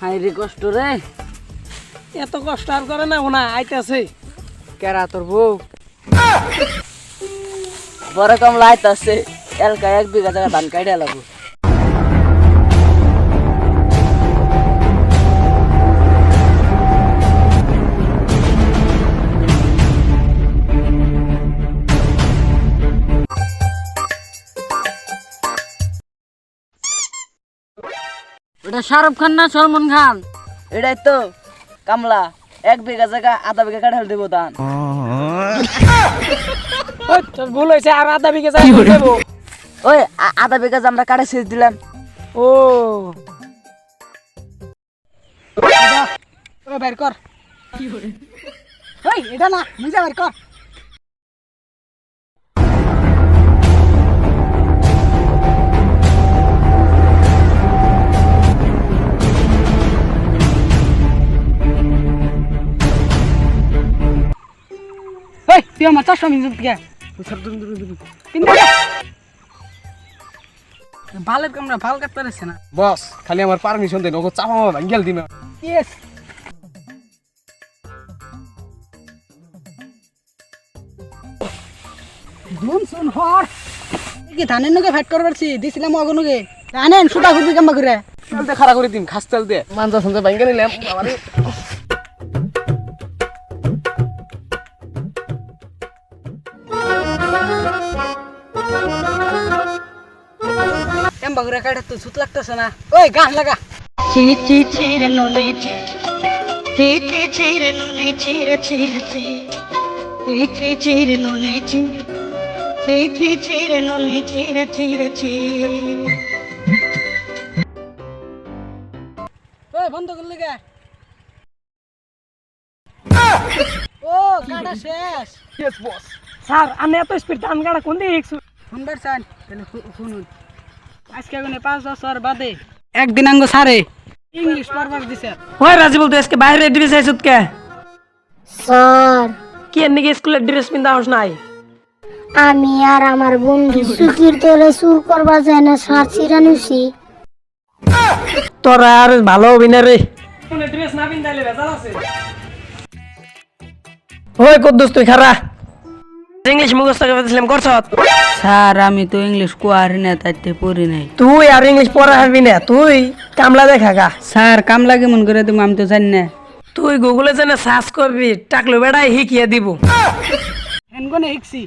High রে কষ্ট রে। এত কষ্ট আর করে না ওনা আইতাছে। কেরা তোর বউ? বড় কম লাইতাছে এলকা এক বিঘা জায়গা ধান কাইডা লাগবো। এটা শাহরুখ খান না সলমন খান? এটাই তো। কামলা এক বিঘা জায়গা আধা বিঘা কাঠাল দেবো তোর ভুল হয়েছে আর আধা বিঘে যাই দেবো। ওই আধা বিঘা আমরা কাটা শেষ দিলাম। ও। ও বের কর। ওই এটা না নিজে বের কর। তুই আমার চারশো মিনিট ভালের কামরা ভালো কাটতে পারছে না। বস খালি আমার পারমিশন দেন ওকে চাপা মামা ভাঙ্গেল দিন ইয়েস ধুন শুন হর কি ধানের নগে ফাইট করবার দিছিলাম অগনুগে জানেন সুটা ঘুরবি কাম্বা করে? তেলতে খাড়া করে দিন খাস তেল ভাঙ্গে নিলাম। কাম্বা করে কাটে তো সুত লাগতেছে না। ওই গাছ লাগা। চিচি চিরে নলে চিচি চিরে নলে চিরে চিরে চিচি চিরে নলে চিচি চিরে নলে চিরে চিরে চিরে ওই বন্ধ করলি গে ও কাটা শেষ। ইয়েস বস স্যার আমি এত স্পিড ধান কাটা কোন দিকে দেখছ শুনবার চান শুনুন। আজকে মানে পাঁচ বছর বাদে একদিন আঙ্গ সারে। ইংলিশ পড়বার দিছে। রাজি বলতো আজকে বাইরে ড্রেস আইসত কে স্যার। কি এর স্কুলের ড্রেস পিন্ধা হস নাই? আমি আর আমার বন্ধু সুকির তোরে সুর করবা যায় না সার চিরানুছি তোরা আর ভালো না রে। ড্রেস না পিন্ধাইলে ভেজাল আছে। ওই কদ্দুস তুই খারা। ইংলিশ মুখস্থ করে দিলাম করছত? স্যার আমি তো ইংলিশ কোয়ারি না তাইতে পড়ি নাই। তুই আর ইংলিশ পড়া হবি না তুই কামলা দেখা গা। স্যার কামলা কেমন করে তুমি আমি তো জানি না। তুই গুগলে জানে সার্চ করবি টাকলো বেড়াই হিকিয়ে দিব। হেনগনে শিখছি